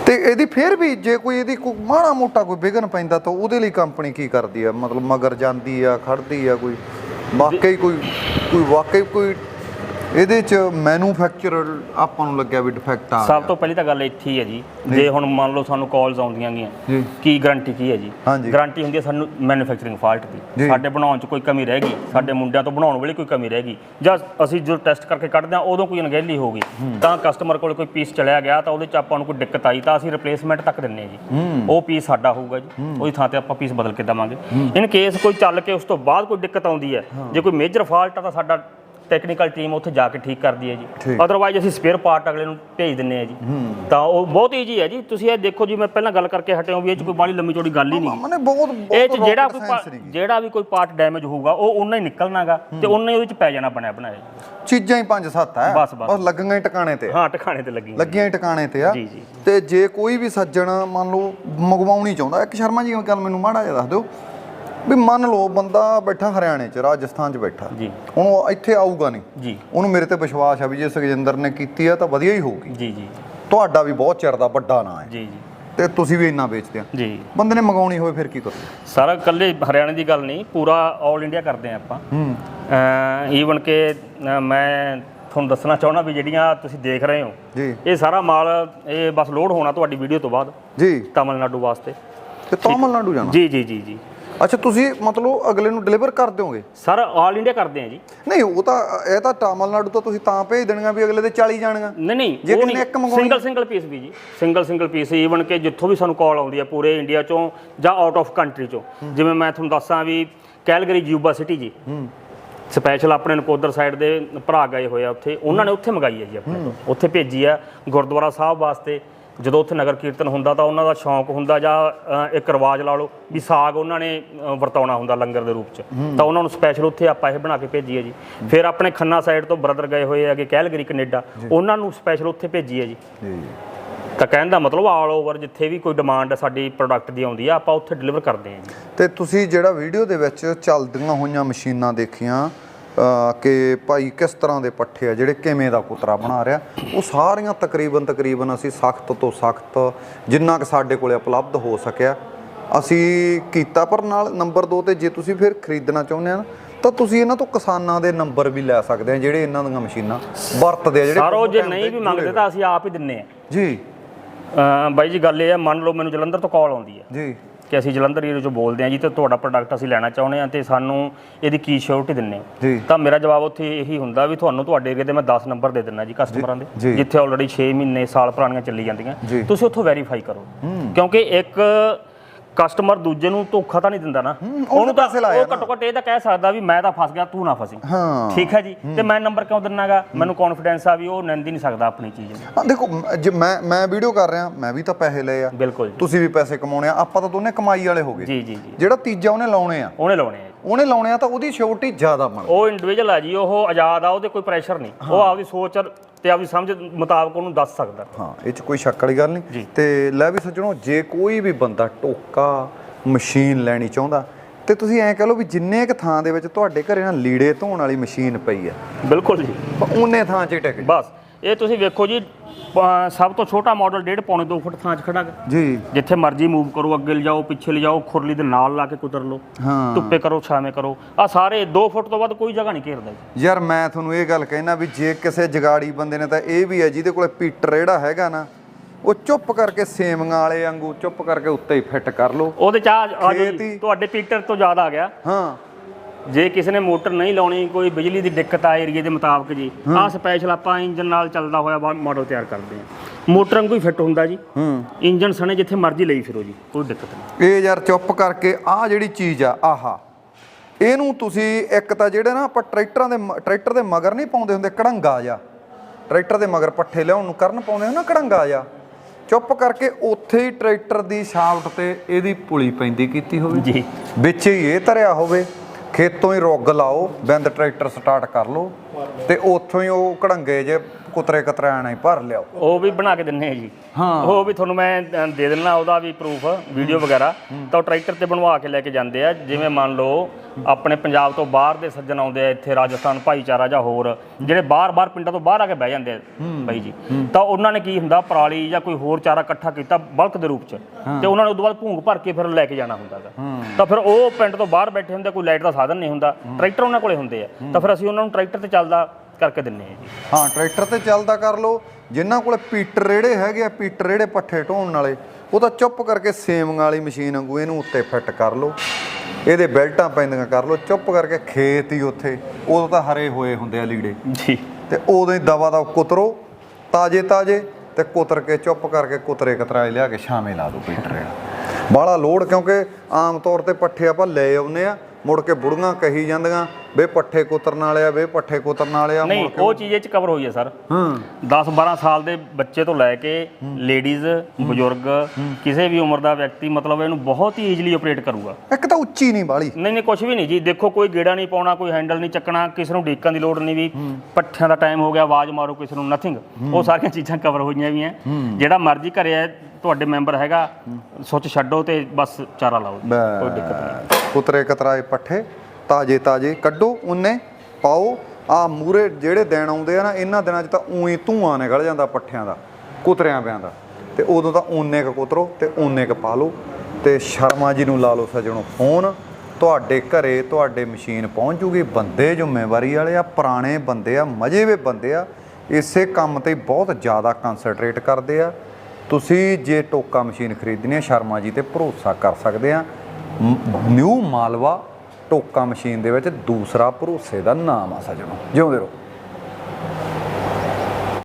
ਤੇ ਇਹਦੀ ਫਿਰ ਵੀ ਜੇ ਕੋਈ ਇਹਦੀ ਕੋਈ ਮਾੜਾ ਮੋਟਾ ਕੋਈ ਵਿਗਨ ਪੈਂਦਾ ਤਾਂ ਉਹਦੇ ਲਈ ਕੰਪਨੀ ਕੀ ਕਰਦੀ ਆ? ਮਤਲਬ ਮਗਰ ਜਾਂਦੀ ਆ, ਖੜਦੀ ਆ ਕੋਈ? ਵਾਕਈ ਕੋਈ ਕੋਈ ਵਾਕਈ ਕੋਈ ਇਹਦੇ ਚ ਮੈਨੂਫੈਕਚਰਰ ਆਪਾਂ ਨੂੰ ਲੱਗਿਆ ਵੀ ਡਿਫੈਕਟ ਆ ਸਭ ਤੋਂ ਪਹਿਲੀ ਤਾਂ ਗੱਲ ਇੱਥੇ ਹੀ ਹੈ ਜੀ। ਜੇ। ਹੁਣ ਮੰਨ ਲਓ ਸਾਨੂੰ ਕਾਲਸ ਆਉਂਦੀਆਂ ਗੀਆਂ ਕੀ ਗਾਰੰਟੀ ਕੀ ਹੈ ਜੀ। ਗਾਰੰਟੀ ਹੁੰਦੀ ਹੈ ਸਾਨੂੰ ਮੈਨੂਫੈਕਚਰਿੰਗ ਫਾਲਟ। ਦੀ। ਸਾਡੇ ਬਣਾਉਣ 'ਚ ਕੋਈ ਕਮੀ ਰਹਿ ਗਈ ਸਾਡੇ ਮੁੰਡਿਆਂ ਤੋਂ ਬਣਾਉਣ ਵੇਲੇ ਕੋਈ ਕਮੀ ਰਹਿ ਗਈ। ਜਾਂ ਅਸੀਂ ਜਦੋਂ ਟੈਸਟ ਕਰਕੇ ਕੱਢਦੇ ਹਾਂ ਉਦੋਂ ਕੋਈ ਅਣਗਹਿਲੀ ਹੋ ਗਈ। ਤਾਂ ਕਸਟਮਰ ਕੋਲ ਕੋਈ ਪੀਸ ਚਲਿਆ ਗਿਆ ਤਾਂ ਉਹਦੇ 'ਚ ਆਪਾਂ ਨੂੰ ਕੋਈ ਦਿੱਕਤ ਆਈ ਤਾਂ ਅਸੀਂ ਰਿਪਲੇਸਮੈਂਟ ਤੱਕ ਦਿੰਨੇ ਹਾਂ ਜੀ। ਉਹ ਪੀਸ ਸਾਡਾ ਹੋਊਗਾ ਜੀ। ਉਹਦੀ ਥਾਂ ਤੇ ਆਪਾਂ ਪੀਸ ਬਦਲ ਕੇ ਦੇਵਾਂਗੇ। ਇਨ ਕੇਸ ਕੋਈ ਚੱਲ ਕੇ ਉਸ ਤੋਂ ਬਾਅਦ ਕੋਈ ਦਿੱਕਤ ਆਉਂਦੀ ਹੈ ਜੇ ਕੋਈ ਮੇਜਰ ਫਾਲਟ ਆ ਤਾਂ ਸਾਡਾ ਟੈਕਨੀਕਲ ਟੀਮ ਉੱਥੇ ਜਾ ਕੇ ਠੀਕ ਕਰਦੀ ਹੈ ਜੀ। ਅਦਰਵਾਈਜ਼ ਅਸੀਂ ਸਪੇਅਰ ਪਾਰਟ ਅਗਲੇ ਨੂੰ ਭੇਜ ਦਿੰਨੇ ਆ ਜੀ। ਤਾਂ ਉਹ ਬਹੁਤ ਈਜੀ ਹੈ ਜੀ। ਤੁਸੀਂ ਇਹ ਦੇਖੋ ਜੀ ਮੈਂ ਪਹਿਲਾਂ ਗੱਲ ਕਰਕੇ ਹਟਿਆ ਵੀ ਇਹ ਚ ਕੋਈ ਬਾਹਲੀ ਲੰਮੀ ਚੌੜੀ ਗੱਲ ਹੀ ਨਹੀਂ। ਮਨੇ ਬਹੁਤ ਇਹ ਚ ਜਿਹੜਾ ਕੋਈ। ਜਿਹੜਾ ਵੀ ਕੋਈ ਪਾਰਟ ਡੈਮੇਜ ਹੋਊਗਾ ਉਹ ਉਹਨਾਂ ਹੀ ਨਿਕਲਣਾਗਾ ਤੇ ਉਹਨਾਂ ਹੀ ਉਹਦੇ ਚ ਪੈ ਜਾਣਾ ਬਣਿਆ ਬਣਾਇਆ। ਚੀਜ਼ਾਂ ਹੀ ਪੰਜ ਸੱਤ ਹੈ। ਬਸ, ਲੱਗੀਆਂ ਹੀ ਟਿਕਾਣੇ ਤੇ। ਹਾਂ ਟਿਕਾਣੇ ਤੇ ਲੱਗੀ ਲੱਗੀਆਂ ਹੀ ਟਿਕਾਣੇ ਤੇ ਆ। ਜੀ, ਜੀ, ਤੇ ਜੇ ਕੋਈ ਵੀ ਸੱਜਣ ਮੰਨ ਲਓ ਮੰਗਵਾਉਣੀ ਚਾਹੁੰਦਾ ਇੱਕ ਸ਼ਰਮਾ ਜੀ ਗੱਲ ਮੈਨੂੰ ਮਾੜਾ ਜਿਹਾ ਦੱਸ ਦਿਓ। ਵੀ ਮੰਨ ਲਓ ਬੰਦਾ ਬੈਠਾ ਹਰਿਆਣੇ 'ਚ ਰਾਜਸਥਾਨ 'ਚ ਬੈਠਾ। ਜੀ। ਹੁਣ ਉਹ ਇੱਥੇ ਆਊਗਾ ਨਹੀਂ। ਜੀ। ਉਹਨੂੰ ਮੇਰੇ ਤੇ ਵਿਸ਼ਵਾਸ ਆ ਵੀ ਜੇ ਸੁਖਜਿੰਦਰ ਨੇ ਕੀਤੀ ਆ ਤਾਂ ਵਧੀਆ ਹੀ ਹੋਊਗੀ। ਜੀ ਜੀ। ਤੁਹਾਡਾ ਵੀ ਬਹੁਤ ਚਿਰ ਦਾ ਵੱਡਾ ਨਾਂ ਹੈ। ਜੀ ਜੀ। ਤੇ ਤੁਸੀਂ ਵੀ ਇੰਨਾ ਵੇਚਦੇ ਆ। ਜੀ। ਬੰਦੇ ਨੇ ਮੰਗਾਉਣੀ ਹੋਵੇ ਫਿਰ ਕੀ ਕਰੂ ਸਾਰਾ ਇਕੱਲੇ ਹਰਿਆਣੇ ਦੀ ਗੱਲ ਨਹੀਂ ਪੂਰਾ 올 ਇੰਡੀਆ ਕਰਦੇ ਆ ਆਪਾਂ। ਹੂੰ। ਈਵਨ ਕਿ ਮੈਂ ਤੁਹਾਨੂੰ ਦੱਸਣਾ ਚਾਹੁੰਦਾ ਵੀ ਜਿਹੜੀਆਂ ਤੁਸੀਂ ਦੇਖ ਰਹੇ ਹੋ ਜੀ। ਇਹ ਸਾਰਾ ਮਾਲ ਇਹ ਬਸ ਲੋਡ ਹੋਣਾ ਤੁਹਾਡੀ ਵੀਡੀਓ ਤੋਂ ਬਾਅਦ ਜੀ। ਤਾਮਿਲਨਾਡੂ ਵਾਸਤੇ। ਤੇ ਤਾਮਿਲਨਾਡੂ ਜਾਣਾ। ਜੀ ਜੀ ਜੀ ਜੀ। ਅੱਛਾ ਤੁਸੀਂ ਮਤਲਬ ਅਗਲੇ ਨੂੰ ਡਿਲੀਵਰ ਕਰ ਦਿਓਗੇ? ਸਰ 올 ਇੰਡੀਆ ਕਰਦੇ ਆ ਜੀ। ਨਹੀਂ ਉਹ ਤਾਂ ਇਹ ਤਾਂ ਤਾਮਿਲਨਾਡੂ ਤੋਂ ਤੁਸੀਂ ਤਾਂ ਭੇਜ ਦੇਣੀਆਂ ਵੀ ਅਗਲੇ ਦੇ 40 ਜਾਣੀਆਂ ਨਹੀਂ ਨਹੀਂ ਜੇ ਉਹ ਕਿਸੇ ਨੇ ਨਹੀਂ। ਇੱਕ ਮੰਗਵਾਉਣੀ- ਸਿੰਗਲ ਸਿੰਗਲ ਪੀਸ ਵੀ ਜੀ। ਸਿੰਗਲ ਸਿੰਗਲ ਪੀਸ ਈਵਨ ਕਿ ਜਿੱਥੋਂ ਵੀ ਸਾਨੂੰ ਕਾਲ ਆਉਂਦੀ ਹੈ ਪੂਰੇ ਇੰਡੀਆ ਚੋਂ ਜਾਂ ਆਊਟ ਆਫ ਕੰਟਰੀ ਚੋਂ। ਜਿਵੇਂ ਮੈਂ ਤੁਹਾਨੂੰ ਦੱਸਾਂ ਵੀ ਕੈਲਗਰੀ ਜੂਬਾ ਸਿਟੀ ਜੀ। ਸਪੈਸ਼ਲ ਆਪਣੇ ਨਕੋਦਰ ਸਾਈਡ ਦੇ ਭਰਾ ਗਏ ਹੋਏ ਆ ਉੱਥੇ। ਉਹਨਾਂ ਨੇ ਉੱਥੇ ਮੰਗਾਈ ਹੈ ਜੀ ਆਪਣੇ ਤੋਂ। ਉੱਥੇ ਭੇਜੀ ਆ ਗੁਰਦੁਆਰਾ ਸਾਹਿਬ ਵਾਸਤੇ। ਜਦੋਂ ਉੱਥੇ ਨਗਰ ਕੀਰਤਨ ਹੁੰਦਾ ਤਾਂ ਉਹਨਾਂ ਦਾ ਸ਼ੌਂਕ ਹੁੰਦਾ ਜਾਂ ਇੱਕ ਰਿਵਾਜ ਲਾ ਲਓ ਵੀ ਸਾਗ ਉਹਨਾਂ ਨੇ ਵਰਤਾਉਣਾ ਹੁੰਦਾ ਲੰਗਰ ਦੇ ਰੂਪ ਚ। ਤਾਂ ਉਹਨਾਂ ਨੂੰ ਸਪੈਸ਼ਲ ਉੱਥੇ ਆਪਾਂ ਇਹ ਬਣਾ ਕੇ ਭੇਜੀ ਹੈ। ਜੀ ਫਿਰ ਆਪਣੇ ਖੰਨਾ ਸਾਈਡ ਤੋਂ ਬ੍ਰਦਰ ਗਏ ਹੋਏ ਹੈਗੇ ਕੈਲਗਰੀ ਕੈਨੇਡਾ ਉਹਨਾਂ ਨੂੰ ਸਪੈਸ਼ਲ ਉੱਥੇ ਭੇਜੀ ਹੈ ਜੀ। ਤਾਂ ਕਹਿਣ ਦਾ ਮਤਲਬ ਆਲ ਓਵਰ ਜਿੱਥੇ ਵੀ ਕੋਈ ਡਿਮਾਂਡ ਸਾਡੀ ਪ੍ਰੋਡਕਟ ਦੀ ਆਉਂਦੀ ਆ ਆਪਾਂ ਉੱਥੇ ਡਿਲੀਵਰ ਕਰਦੇ ਹਾਂ ਜੀ। ਤੇ ਤੁਸੀਂ ਜਿਹੜਾ ਵੀਡੀਓ ਦੇ ਵਿੱਚ ਚੱਲਦੀਆਂ ਹੋਈਆਂ ਮਸ਼ੀਨਾਂ ਦੇਖੀਆਂ ਕਿ ਭਾਈ ਕਿਸ ਤਰ੍ਹਾਂ ਦੇ ਪੱਠੇ ਆ ਜਿਹੜੇ ਕਿਵੇਂ ਦਾ ਕੁਤਰਾ ਬਣਾ ਰਿਹਾ ਉਹ ਸਾਰੀਆਂ ਤਕਰੀਬਨ ਤਕਰੀਬਨ ਅਸੀਂ ਸਖਤ ਤੋਂ ਸਖਤ ਜਿੰਨਾ ਕਿ ਸਾਡੇ ਕੋਲੇ ਉਪਲਬਧ ਹੋ ਸਕਿਆ ਅਸੀਂ ਕੀਤਾ ਪਰ ਨਾਲ ਨੰਬਰ 2 ਤੇ ਜੇ ਤੁਸੀਂ ਫਿਰ ਖਰੀਦਣਾ ਚਾਹੁੰਦੇ ਆ ਤਾਂ ਤੁਸੀਂ ਇਹਨਾਂ ਤੋਂ ਕਿਸਾਨਾਂ ਦੇ ਨੰਬਰ ਵੀ ਲੈ ਸਕਦੇ ਆ ਜਿਹੜੇ ਇਹਨਾਂ ਦੀਆਂ ਮਸ਼ੀਨਾਂ ਵਰਤਦੇ ਆ ਜਿਹੜੇ ਸਾਰੋ ਜੇ ਨਹੀਂ ਵੀ ਮੰਗਦੇ ਤਾਂ ਅਸੀਂ ਆਪ ਹੀ ਦਿੰਨੇ ਆ। ਜੀ। ਬਾਈ ਜੀ ਗੱਲ ਇਹ ਹੈ ਮੰਨ ਲਓ ਮੈਨੂੰ ਜਲੰਧਰ ਤੋਂ ਕਾਲ ਆਉਂਦੀ ਹੈ ਜੀ। ਕਿ ਅਸੀਂ ਜਲੰਧਰ ਏਰੀਆ ਚੋਂ ਬੋਲਦੇ ਹਾਂ ਜੀ ਤੇ ਤੁਹਾਡਾ ਪ੍ਰੋਡਕਟ ਅਸੀਂ ਲੈਣਾ ਚਾਹੁੰਦੇ ਹਾਂ ਤੇ ਸਾਨੂੰ ਇਹਦੀ ਕੀ ਸ਼ੋਰਟੀ ਦਿੰਨੇ ਜੀ। ਤਾਂ ਮੇਰਾ ਜਵਾਬ ਉੱਥੇ ਇਹੀ ਹੁੰਦਾ ਵੀ ਤੁਹਾਨੂੰ ਤੁਹਾਡੇ ਏਰੀਆ ਦੇ ਮੈਂ 10 ਨੰਬਰ ਦੇ ਦਿੰਦਾ ਜੀ ਕਸਟਮਰਾਂ ਦੇ। ਜਿੱਥੇ ਆਲਰੇਡੀ 6 ਮਹੀਨੇ ਸਾਲ ਪੁਰਾਣੀਆਂ ਚੱਲੀ ਜਾਂਦੀਆਂ। ਜੀ। ਤੁਸੀਂ ਉੱਥੋਂ ਵੈਰੀਫਾਈ ਕਰੋ। ਕਿਉਂਕਿ ਇੱਕ ਕਸਟਮਰ ਦੂਜੇ ਨੂੰ ਧੋਖਾ ਤਾਂ ਨਹੀਂ ਦਿੰਦਾ ਨਾ। ਉਹਨੂੰ ਤਾਂ ਉਹ ਘੱਟੋ ਘੱਟ ਇਹ ਤਾਂ ਕਹਿ ਸਕਦਾ ਵੀ ਮੈਂ ਤਾਂ ਫਸ ਗਿਆ ਤੂੰ ਨਾ ਫਸੀ। ਹਾਂ। ਠੀਕ ਹੈ ਜੀ? ਤੇ ਮੈਂ ਨੰਬਰ ਕਿਉਂ ਦਿੰਨਾਗਾ? ਮੈਨੂੰ ਕੌਨਫੀਡੈਂਸ ਆ ਵੀ ਉਹ ਨਿੰਦ ਹੀ ਨਹੀਂ ਸਕਦਾ ਆਪਣੀ ਚੀਜ਼ ਹਾਂ ਦੇਖੋ ਜੇ ਮੈਂ ਮੈਂ ਵੀਡੀਓ ਕਰ ਰਿਹਾ ਮੈਂ ਵੀ ਤਾਂ ਪੈਸੇ ਲਏ ਆ। ਬਿਲਕੁਲ ਤੁਸੀਂ ਵੀ ਪੈਸੇ ਕਮਾਉਣੇ ਆ। ਆਪਾਂ ਤਾਂ ਦੋਨੇ ਕਮਾਈ ਵਾਲੇ ਹੋ ਗਏ। ਜੀ ਜੀ ਜਿਹੜਾ ਤੀਜਾ ਉਹਨੇ ਲਾਉਣੇ ਆ। ਉਹਨੇ ਲਾਉਣੇ ਆ। ਉਹਨੇ ਲਾਉਣੇ ਆ ਤਾਂ ਉਹਦੀ ਸਿਕਿਉਰਿਟੀ ਜ਼ਿਆਦਾ ਬਣ ਉਹ ਇੰਡੀਵਿਜੂਅਲ ਆ ਜੀ ਉਹ ਆਜ਼ਾਦ ਆ ਉਹਦੇ ਕੋਈ ਪ੍ਰੈਸ਼ਰ ਨਹੀਂ। ਉਹ ਆਪਦੀ ਸੋਚ ਤੇ ਆਪਦੀ ਸਮਝ ਮੁਤਾਬਕ ਉਹਨੂੰ ਦੱਸ ਸਕਦਾ। ਹਾਂ ਇਹ ਚ ਕੋਈ ਸ਼ੱਕ ਵਾਲੀ ਗੱਲ ਨਹੀਂ। ਤੇ ਲੈ ਵੀ ਸੱਜਣੋ ਜੇ ਕੋਈ ਵੀ ਬੰਦਾ ਟੋਕਾ ਮਸ਼ੀਨ ਲੈਣੀ ਚਾਹੁੰਦਾ ਤੇ ਤੁਸੀਂ ਐਂ ਕਹ ਲਓ ਵੀ ਜਿੰਨੇ ਕ ਥਾਂ ਦੇ ਵਿੱਚ ਤੁਹਾਡੇ ਘਰੇ ਨਾ ਲੀੜੇ ਧੋਣ ਵਾਲੀ ਮਸ਼ੀਨ ਪਈ ਆ। ਬਿਲਕੁਲ ਜੀ। ਉਹਨੇ ਥਾਂ 'ਚ ਹੀ ਟਿਕ। ਬਸ। ਇਹ ਤੁਸੀਂ ਵੇਖੋ ਜੀ ਸਭ ਤੋਂ ਛੋਟਾ ਮਾਡਲ 1.5 ਪੌਣੇ 2 ਫੁੱਟ ਥਾਂ 'ਚ ਖੜਾ ਗਾ। ਜੀ। ਜਿੱਥੇ ਮਰਜ਼ੀ ਮੂਵ ਕਰੋ ਅੱਗੇ ਲਿਜਾਓ ਪਿੱਛੇ ਲਿਜਾਓ ਖੁਰਲੀ ਦੇ ਨਾਲ ਲਾ ਕੇ ਕੁਤਰ ਲਓ। ਹਾਂ। ਧੁੱਪੇ ਕਰੋ ਛਾਵੇਂ ਕਰੋ। ਆ ਸਾਰੇ 2 ਫੁੱਟ ਤੋਂ ਵੱਧ ਕੋਈ ਜਗ੍ਹਾ ਨਹੀਂ ਘੇਰਦਾ ਜੀ। ਯਾਰ ਮੈਂ ਤੁਹਾਨੂੰ ਇਹ ਗੱਲ ਕਹਿਣਾ ਵੀ ਜੇ ਕਿਸੇ ਜਗਾੜੀ ਬੰਦੇ ਨੇ ਤਾਂ ਇਹ ਵੀ ਹੈ ਜਿਹਦੇ ਕੋਲੇ ਪੀਟਰ ਜਿਹੜਾ ਹੈਗਾ ਨਾ ਉਹ ਚੁੱਪ ਕਰਕੇ ਸੇਮੀਆਂ ਵਾਲੇ ਵਾਂਗੂ ਚੁੱਪ ਕਰਕੇ ਉੱਤੇ ਹੀ ਫਿੱਟ ਕਰ ਲਓ। ਉਹਦੇ ਚ ਆ ਆ ਜਾਓ ਖੇਤ ਜੀ, ਹੀ- ਤੁਹਾਡੇ ਪੀਟਰ ਤੋਂ ਜ਼ਿਆਦਾ ਆ ਗਿਆ। ਹਾਂ। ਜੇ ਕਿਸੇ ਨੇ ਮੋਟਰ ਨਹੀਂ ਲਾਉਣੀ ਕੋਈ ਬਿਜਲੀ ਦੀ ਦਿੱਕਤ ਆ ਏਰੀਏ ਦੇ ਮੁਤਾਬਕ ਜੀ ਆ ਸਪੈਸ਼ਲ ਆਪਾਂ ਇੰਜਨ ਨਾਲ ਚੱਲਦਾ ਹੋਇਆ ਮਾਡਲ ਤਿਆਰ ਕਰਦੇ ਹਾਂ। ਮੋਟਰ ਵਾਂਗੂ ਹੀ ਫਿੱਟ ਹੁੰਦਾ ਜੀ। ਹੂੰ। ਇੰਜਨ ਸਣੇ ਜਿੱਥੇ ਮਰਜ਼ੀ ਲਈ ਫਿਰੋ ਜੀ ਕੋਈ ਦਿੱਕਤ ਨਹੀਂ। ਇਹ ਯਾਰ ਚੁੱਪ ਕਰਕੇ ਆਹ ਜਿਹੜੀ ਚੀਜ਼ ਆ ਆਹਾ। ਇਹਨੂੰ ਤੁਸੀਂ ਇੱਕ ਤਾਂ ਜਿਹੜੇ ਨਾ ਆਪਾਂ ਟਰੈਕਟਰਾਂ ਦੇ ਮ- ਟਰੈਕਟਰ ਦੇ ਮਗਰ ਨਹੀਂ ਪਾਉਂਦੇ ਹੁੰਦੇ ਕੜੰਗਾ ਜਾ ਟਰੈਕਟਰ ਦੇ ਮਗਰ ਪੱਠੇ ਲਿਆਉਣ ਨੂੰ ਕਰਨ ਪਾਉਂਦੇ ਹੋ ਨਾ ਕੜੰਗਾ ਜਾ ਚੁੱਪ ਕਰਕੇ ਉੱਥੇ ਹੀ ਟਰੈਕਟਰ ਦੀ ਸ਼ਾਫਟ ਤੇ ਇਹਦੀ ਪੁਲੀ ਪੈਂਦੀ ਕੀਤੀ ਹੋਵੇ। ਜੀ। ਵਿੱਚ ਹੀ ਇਹ ਧਰਿਆ ਹੋਵੇ। ਖੇਤੋਂ ਹੀ ਰੁੱਗ ਲਾਓ, ਬਿੰਦ ਟਰੈਕਟਰ ਸਟਾਰਟ ਕਰ ਲਓ ਤੇ ਉੱਥੋਂ ਹੀ ਉਹ ਕੜੰਗੇ ਜੇ ਕੁਤਰੇ ਕਤਰਾਣਾ ਹੀ ਭਰ ਲਿਆਓ। ਉਹ ਵੀ ਬਣਾ ਕੇ ਦਿੰਨੇ ਆ ਜੀ। ਹਾਂ। ਉਹ ਵੀ ਤੁਹਾਨੂੰ ਮੈਂ ਦੇ ਦੇਣਾ ਉਹਦਾ ਵੀ ਪ੍ਰੂਫ ਵੀਡੀਓ ਵਗੈਰਾ। ਤਾਂ ਟਰੈਕਟਰ ਤੇ ਬਣਵਾ ਕੇ ਲੈ ਕੇ ਜਾਂਦੇ ਆ। ਜਿਵੇਂ ਮੰਨ ਲਓ ਆਪਣੇ ਪੰਜਾਬ ਤੋਂ ਬਾਹਰ ਦੇ ਸੱਜਣ ਆਉਂਦੇ ਆ ਇੱਥੇ ਰਾਜਸਥਾਨ ਭਾਈਚਾਰਾ ਜਾਂ ਹੋਰ ਜਿਹੜੇ ਬਾਹਰ-ਬਾਹਰ ਪਿੰਡਾਂ ਤੋਂ ਬਾਹਰ ਆ ਕੇ ਬਹਿ ਜਾਂਦੇ ਆ ਬਾਈ ਜੀ। ਤਾਂ ਉਹਨਾਂ ਨੇ ਕੀ ਹੁੰਦਾ ਪਰਾਲੀ ਜਾਂ ਕੋਈ ਹੋਰ ਚਾਰਾ ਇਕੱਠਾ ਕੀਤਾ ਬਲਕ ਦੇ ਰੂਪ ਚ ਤੇ ਉਹਨਾਂ ਨੇ ਉਦੋਂ ਬਾਅਦ ਭੂੰਗ ਭਰ ਕੇ ਫਿਰ ਲੈ ਕੇ ਜਾਣਾ ਹੁੰਦਾ ਤਾਂ ਫਿਰ ਉਹ ਪਿੰਡ ਤੋਂ ਬਾਹਰ ਬੈਠੇ ਹੁੰਦੇ ਕੋਈ ਲਾਈਟ ਦਾ ਸਾਧਨ ਨਹੀਂ ਹੁੰਦਾ। ਟਰੈਕਟਰ ਉਹਨਾਂ ਕੋਲੇ ਹੁੰਦੇ ਆ। ਤਾਂ ਫਿਰ ਅਸੀਂ ਉਹਨਾਂ ਨੂੰ ਟਰੈਕਟਰ ਤੇ ਚੱਲਦਾ ਕਰਕੇ ਦਿੰਨੇ ਆ ਜੀ। ਹਾਂ ਟਰੈਕਟਰ ਤੇ ਚੱਲਦਾ ਕਰ ਲਓ। ਜਿਨ੍ਹਾਂ ਕੋਲੇ ਪੀਟਰ ਰੇੜੇ ਹੈਗੇ ਆ ਪੀਟਰ ਰੇੜੇ ਪੱਠੇ ਢੋਣ ਵਾਲੇ ਉਹ ਤਾਂ ਚੁੱਪ ਕਰਕੇ ਸੇਮੀਆਂ ਵਾਲੀ ਮਸ਼ੀਨ ਵਾਂਗੂ ਇਹਨੂੰ ਉੱਤੇ ਫਿੱਟ ਕਰ ਲਓ। ਇਹਦੇ ਬੈਲਟਾਂ ਪੈਂਦੀਆਂ ਕਰ ਲਓ। ਚੁੱਪ ਕਰਕੇ ਖੇਤ ਹੀ ਉੱਥੇ ਉਦੋਂ ਤਾਂ ਹਰੇ ਹੋਏ ਹੁੰਦੇ ਆ ਲੀੜੇ। ਜੀ। ਤੇ ਉਦੋਂ ਹੀ ਦਵਾ ਦਾ ਕੁਤਰੋ ਤਾਜੇ ਤਾਜੇ ਤੇ ਕੁਤਰ ਕੇ ਚੁੱਪ ਕਰਕੇ ਕੁਤਰੇ ਕਤਰਾਏ ਲਿਆ ਕੇ ਛਾਵੇਂ ਲਾ ਦਿਓ ਪੀਟਰ ਰੇੜਾ। ਬਾਹਲਾ ਲੋਡ ਕਿਉਂਕਿ ਆਮ ਤੌਰ ਤੇ ਪੱਠੇ ਆਪਾਂ ਲੈ ਆਉਨੇ ਆ ਮੁੜ ਕੇ ਬੁੜੀਆਂ ਕਹੀ ਜਾਂਦੀਆਂ ਵੇ ਪੱਠੇ ਕੁਤਰਨ ਵਾਲੇ ਆ ਵੇ ਪੱਠੇ ਕੁਤਰਨ ਵਾਲੇ ਆ ਨਹੀਂ ਉਹ ਚੀਜ਼ ਇਹ ਚ ਕਵਰ ਹੋਈ ਹੈ ਸਰ। ਹਾਂ। 10 12 ਸਾਲ ਦੇ ਬੱਚੇ ਤੋਂ ਲੈ ਕੇ ਲੇਡੀਜ਼ ਬਜ਼ੁਰਗ ਕਿਸੇ ਵੀ ਉਮਰ ਦਾ ਵਿਅਕਤੀ ਮਤਲਬ ਇਹਨੂੰ ਬਹੁਤ ਹੀ ਈਜ਼ੀਲੀ ਆਪਰੇਟ ਕਰੂਗਾ। ਇੱਕ ਤਾਂ ਉੱਚੀ ਨਹੀਂ ਬਾਲੀ। ਨਹੀਂ ਨਹੀਂ ਕੁਝ ਵੀ ਨਹੀਂ ਜੀ। ਦੇਖੋ ਕੋਈ ਗੇੜਾ ਨਹੀਂ ਪਾਉਣਾ ਕੋਈ ਹੈਂਡਲ ਨਹੀਂ ਚੱਕਣਾ ਕਿਸੇ ਨੂੰ ਡੀਕਣ ਦੀ ਲੋੜ ਨਹੀਂ ਵੀ ਪੱਠਿਆਂ ਦਾ ਟਾਈਮ ਹੋ ਗਿਆ ਆਵਾਜ਼ ਮਾਰੋ ਕਿਸੇ ਨੂੰ ਨਥਿੰਗ ਉਹ ਸਾਰੀਆਂ ਚੀਜ਼ਾਂ ਕਵਰ ਹੋਈਆਂ ਵੀ ਹੈ। ਜਿਹੜਾ ਮਰਜ਼ੀ ਘਰੇ ਹੈ ਤੁਹਾਡੇ ਮੈਂਬਰ ਹੈਗਾ ਸੁੱਚ ਛੱਡੋ ਤੇ ਬਸ ਚਾਰਾ ਲਾਓ। ਕੋਈ ਦਿੱਕਤ ਨਹੀਂ। ਕੁਤਰੇ ਕਤਰਾਏ ਪੱਠੇ ਤਾਜੇ ਤਾਜੇ ਕੱਢੋ ਉਹਨੇ ਪਾਓ। ਆ ਮੂਰੇ ਜਿਹੜੇ ਦਿਨ ਆਉਂਦੇ ਆ ਨਾ ਇਹਨਾਂ ਦਿਨਾਂ 'ਚ ਤਾਂ ਉਹੀ ਧੂਆਂ ਨਿਕਲ ਜਾਂਦਾ ਪੱਠਿਆਂ ਦਾ ਕੁਤਰਿਆਂ ਪਿਆਂ ਦਾ। ਤੇ ਉਦੋਂ ਤਾਂ ਓਨੇ ਕ ਕੁਤਰੋ ਤੇ ਓਨੇ ਕ ਪਾ ਲਓ। ਤੇ ਸ਼ਰਮਾ ਜੀ ਨੂੰ ਲਾ ਲਓ ਸਜਣੋ ਫੋਨ। ਤੁਹਾਡੇ ਘਰੇ ਤੁਹਾਡੇ ਮਸ਼ੀਨ ਪਹੁੰਚ ਜੂਗੀ ਬੰਦੇ ਜ਼ਿੰਮੇਵਾਰੀ ਵਾਲੇ ਆ ਪੁਰਾਣੇ ਬੰਦੇ ਆ ਮਜੇ ਵੇ ਬੰਦੇ ਆ। ਇਸੇ ਕੰਮ ਤੇ ਬਹੁਤ ਜ਼ਿਆਦਾ ਕਨਸੈਂਟਰੇਟ ਕਰਦੇ ਆ। ਤੁਸੀਂ ਜੇ ਟੋਕਾ ਮਸ਼ੀਨ ਖਰੀਦਣੀ ਹੈ ਸ਼ਰਮਾ ਜੀ ਤੇ ਭਰੋਸਾ ਕਰ ਸਕਦੇ ਆ। ਨਿਊ ਮਾਲਵਾ ਟੋਕਾ ਮਸ਼ੀਨ ਦੇ ਵਿੱਚ ਦੂਸਰਾ ਭਰੋਸੇ ਦਾ ਨਾਮ ਆ, ਸਜਣੋ। ਜਿਉਂਦੇ ਰਹੋ।